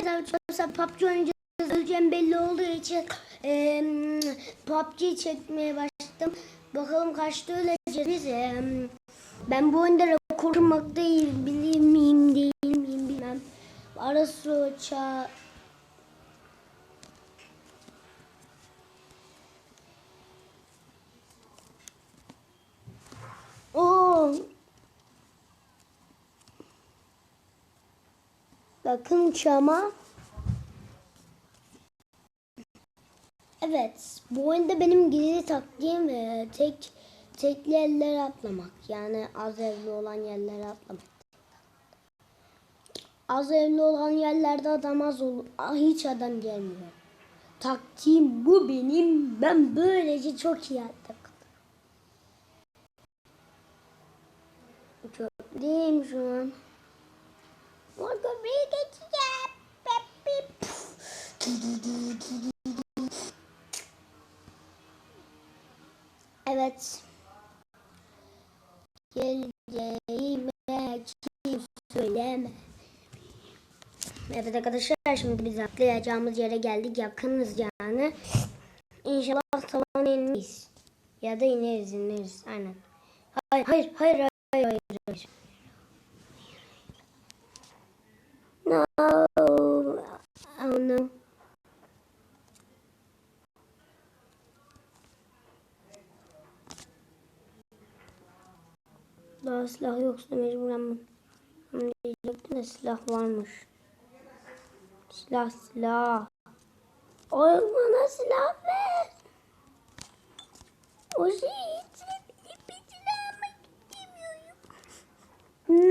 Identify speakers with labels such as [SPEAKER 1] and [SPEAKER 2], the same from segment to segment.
[SPEAKER 1] Arkadaşlar PUBG oynayacağız. Öleceğim belli olduğu için e, PUBG çekmeye başladım. Bakalım kaçta öleceğiz biz. E, ben bu oyunda rekor kırmak değil, bilir miyim değil miyim bilmem. Ara sıra uçağı Oo. Bakın uçağıma. Evet, bu oyunda benim gizli taktiğim e, tek tekli yerlere atlamak. Yani az evli olan yerlere atlamak. Az evli olan yerlerde adam az olur. Ah, Hiç adam gelmiyor. Taktiğim bu benim. Ben böylece çok iyi. Çok değilim şu an. Köprüyü geçeceğim. Evet. Geleceğime kim söyleme. Evet arkadaşlar şimdi biz atlayacağımız yere geldik. Yakınız yani. İnşallah tavan inmeyiz. Ya da ineriz ineriz. Aynen. Hayır hayır hayır hayır hayır. hayır. No. Oh no. Daha silah yoksa mecburen ben diyecektim de silah varmış. Silah silah. Oy bana silah ver. O şey için bir silah almak istemiyorum. Hmm,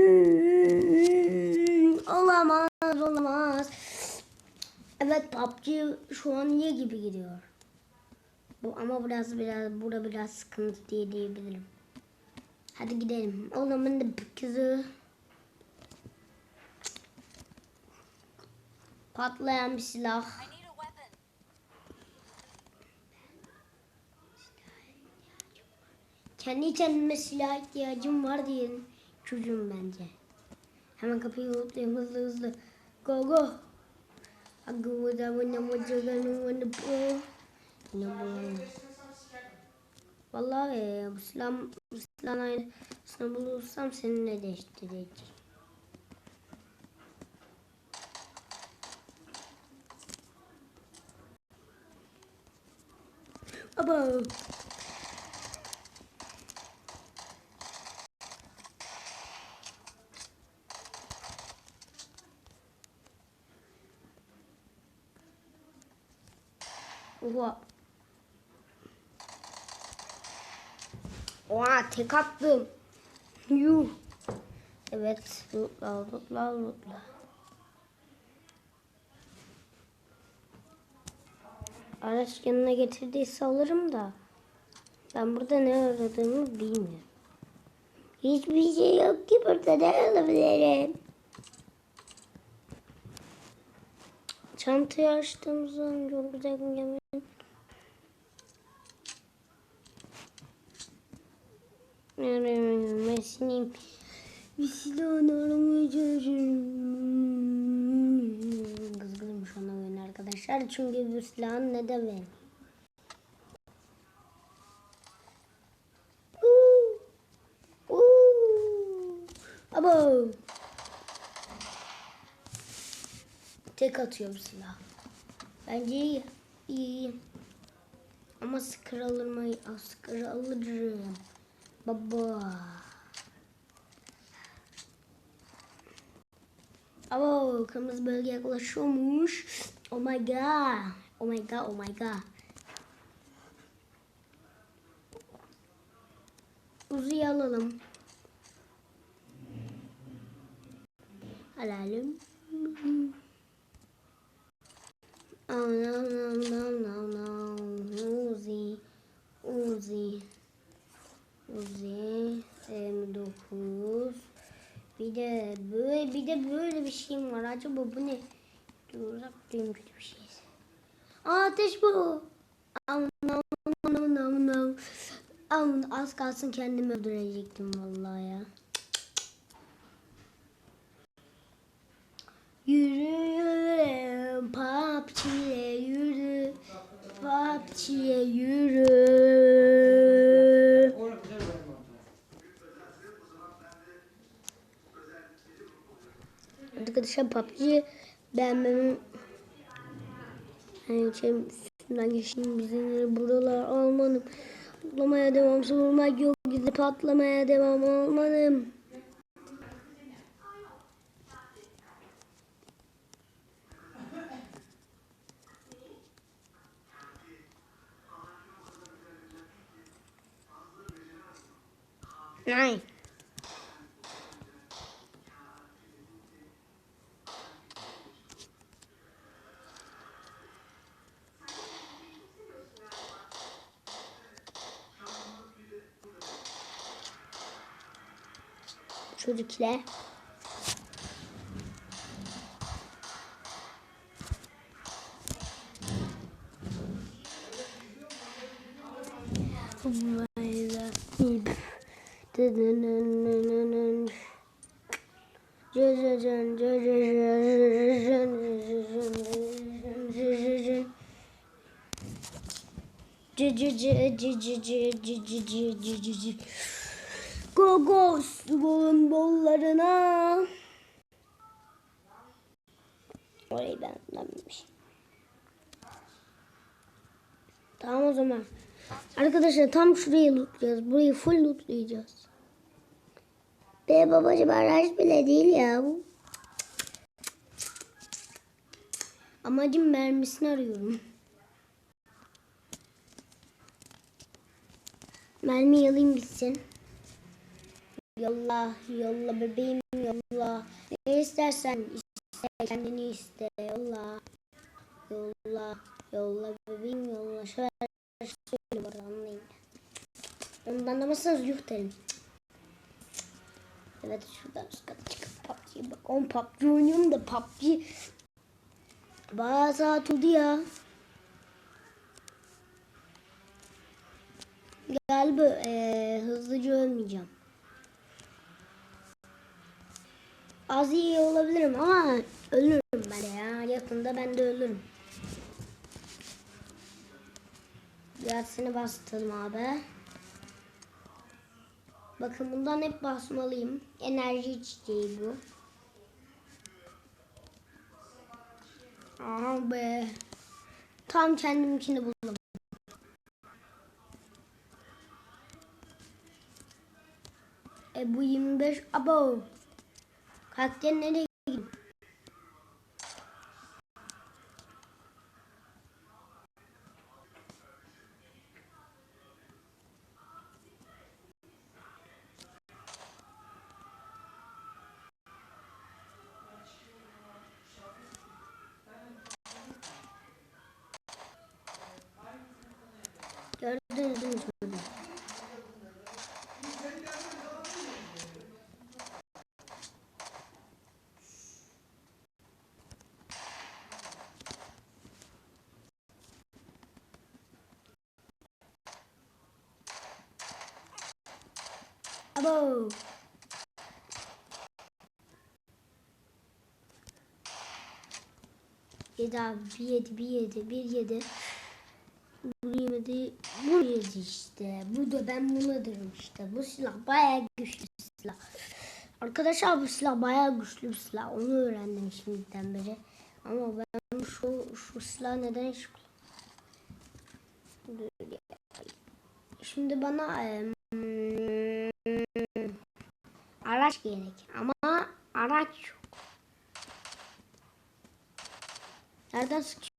[SPEAKER 1] olamaz olamaz. Evet PUBG şu an iyi gibi gidiyor. Bu ama biraz biraz burada biraz sıkıntı diye diyebilirim. Hadi gidelim. Oğlum ben de kızı patlayan bir silah. Kendi kendime silah ihtiyacım var diye çocuğum bence. Hemen kapıyı unutlayayım hızlı hızlı. Go go. Aku da wanda wajagan wanda po. Ne bu? Vallahi e, bu silah bu silahın aynısını bulursam seninle değiştireceğim. Aba. Oha. Oha tek attım. Yuh. Evet. Lootla lootla lootla. Araç yanına getirdiyse alırım da. Ben burada ne aradığımı bilmiyorum. Hiçbir şey yok ki burada ne alabilirim? Çantayı açtığım zaman güzel gün Mesleğim. Bir silahını aramaya çalışıyorum. Kızgınım şu an oyun arkadaşlar. Çünkü bu silahın ne de benim. Uuu. Uuu. Abo. Tek atıyor silah. Bence iyi. iyi. Ama sıkır alır mı? Sıkır alırım. Baba. Abo kırmızı bölge yaklaşıyormuş. Oh my god. Oh my god. Oh my god. Uzu'yu alalım. Alalım. Oh no no no no no. Uzi. Uzi. Uzi. 29. Bir de böyle bir de böyle bir şeyim var. Acaba bu ne? Dur uzak durayım kötü bir şey. Ateş bu. Am nam nam nam nam. Am az kalsın kendimi öldürecektim vallahi ya. Yürü PUBG'ye yürü. Arkadaşlar PUBG beğenmem yani şey üstünden geçeyim bizim buralar almanım. Patlamaya devam vurmak yok gizli patlamaya devam almanım. Nein. Çocuklar. Go go golün bollarına. Orayı ben anlamışım. Tamam o zaman. Arkadaşlar tam şurayı lootlayacağız. Burayı full lootlayacağız. Be babacım araç bile değil ya. Amacım mermisini arıyorum. Mermi alayım gitsin. Yolla, yolla bebeğim yolla. Ne istersen iste, kendini iste. Yolla, yolla, yolla bebeğim yolla. Şöyle söyle bana anlayın. Onu anlamazsanız yuh derim. Evet şuradan üst kata çıkıp PUBG'ye bak. On PUBG oynuyorum da PUBG bayağı saat oldu ya. Galiba eee, hızlıca ölmeyeceğim. Az iyi olabilirim ama ölürüm ben de ya. Yakında ben de ölürüm. Birazını bastırdım abi. Bakın bundan hep basmalıyım. Enerji içeceği bu. Aha be. Tam kendiminkini buldum. E bu 25 abo. Karakter nereye gidiyor? Gördünüz mü? Abo. Yedi abi bir yedi bir yedi bir yedi. Bu yedi bu yedi işte. Bu da ben buna derim işte. Bu silah bayağı güçlü silah. Arkadaşlar bu silah bayağı güçlü bir silah. Onu öğrendim şimdiden beri. Ama ben şu şu silah neden hiç. Şimdi bana em, araç gerek ama araç yok. Nereden sıkışıyor?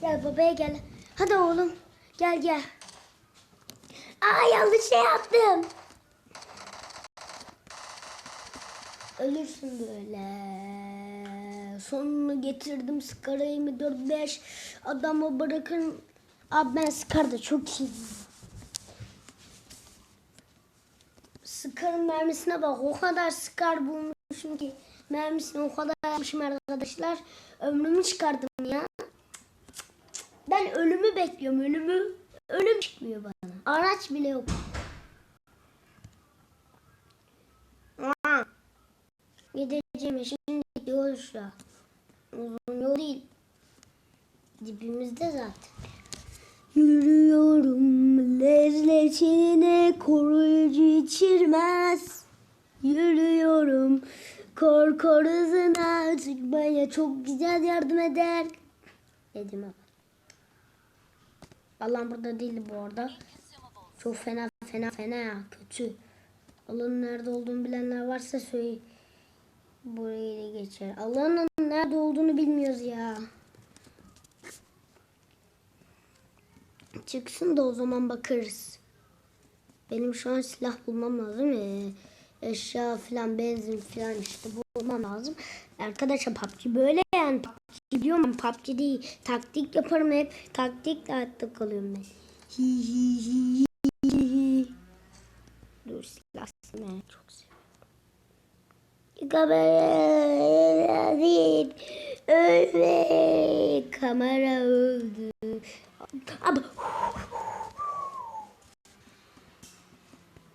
[SPEAKER 1] Gel babaya gel. Hadi oğlum. Gel gel. Aa yanlış şey yaptım. Ölürsün böyle. Sonunu getirdim. Skarayı mı 4-5 adamı bırakın. Abi ben Skar'da çok iyi. Skar'ın mermisine bak. O kadar Skar bulmuşum ki. Mermisini o kadar yapmışım arkadaşlar. Ömrümü çıkardım ya. Ben ölümü bekliyorum ölümü. Ölüm çıkmıyor bana. Araç bile yok. Gideceğim şimdi gidiyoruz ya. Uzun yol değil. Dibimizde zaten. Yürüyorum lezzetine koruyucu içirmez. Yürüyorum korkor hızına çıkmaya çok güzel yardım eder. Dedim ama. Allah'ım burada değildi bu arada. Çok fena fena fena kötü. Allah'ın nerede olduğunu bilenler varsa söyle. Burayı da geçer. Allah'ın nerede olduğunu bilmiyoruz ya. Çıksın da o zaman bakarız. Benim şu an silah bulmam lazım. Ee, eşya falan benzin falan işte bulmam lazım. Arkadaşlar PUBG böyle yani. PUBG biliyorum ben PUBG. Taktik yaparım hep. Taktikle hayatta kalıyorum ben. Dur silah silahı çok seviyorum. Kamera. Öyle. Kamera öldü. Abi.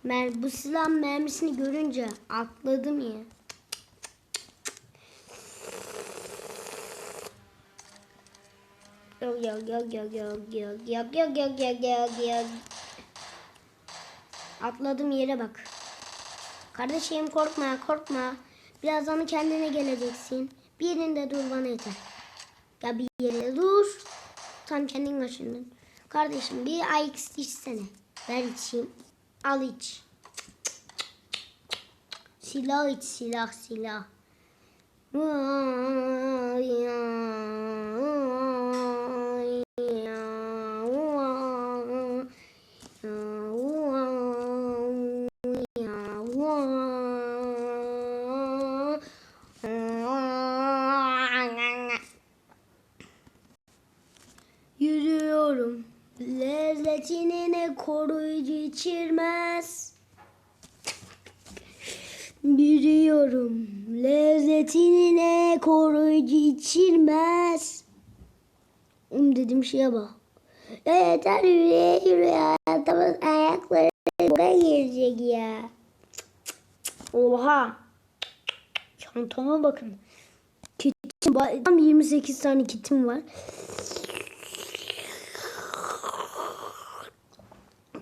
[SPEAKER 1] Mer bu silahın mermisini görünce atladım ya. Yok yok yok yok yok yok yok yok yok yok yok yok. Atladım yere bak. Kardeşim korkma korkma. Birazdan kendine geleceksin. Bir yerinde dur bana yeter. Ya bir yere dur. Tam kendin kaşındın. Kardeşim bir AX içsene. Ver içeyim. Al iç. Silah iç silah silah. Yürüyorum. Lezzetini ne koruyucu içirmez. Yürüyorum. Lezzetini ne koruyucu içirmez. Um dedim şeye bak. Ya yeter yürüye yürüye. Adamın ayakları buraya girecek ya. Oha. Çantama bakın. Kitim var. Tam 28 tane kitim var.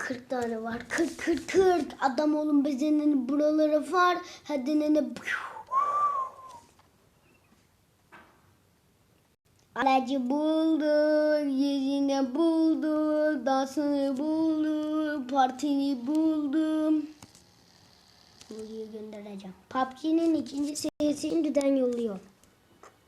[SPEAKER 1] 40 tane var. 40 40 40. Adam olun bezenini buralara var. Hadi nene. Aracı buldu, yerini buldu, dansını buldu, partini buldum. Buraya göndereceğim. PUBG'nin ikinci serisini düden yolluyor.